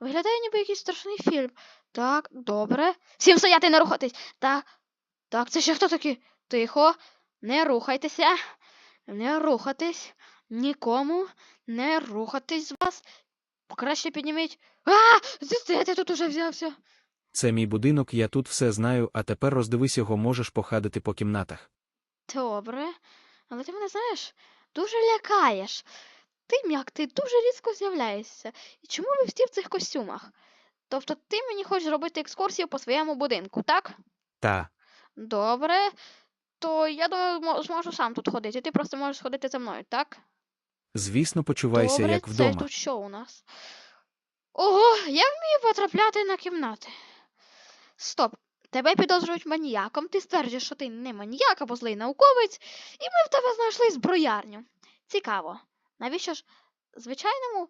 Виглядає ніби якийсь страшний фільм. Так, добре. Всім стояти, не рухатись. Так. Так, це ще хто такі? Тихо. Не рухайтеся. Не рухатись. Нікому не рухатись з вас. Краще підніміть. А! Де ти тут уже взявся? Це мій будинок, я тут все знаю, а тепер роздивись його, можеш походити по кімнатах. Добре. Але ти мене знаєш, дуже лякаєш. Ти м'як, ти дуже різко з'являєшся. І чому ви всі в цих костюмах? Тобто ти мені хочеш зробити екскурсію по своєму будинку, так? Та, Добре. То я думаю, зможу сам тут ходити. Ти просто можеш ходити за мною, так? звісно, почувайся Добре, як це вдома. тут що у нас? Ого, я вмію потрапляти на кімнати. Стоп. Тебе підозрюють маніяком. Ти стверджуєш, що ти не маніяк або злий науковець, і ми в тебе знайшли зброярню. Цікаво. Навіщо ж звичайному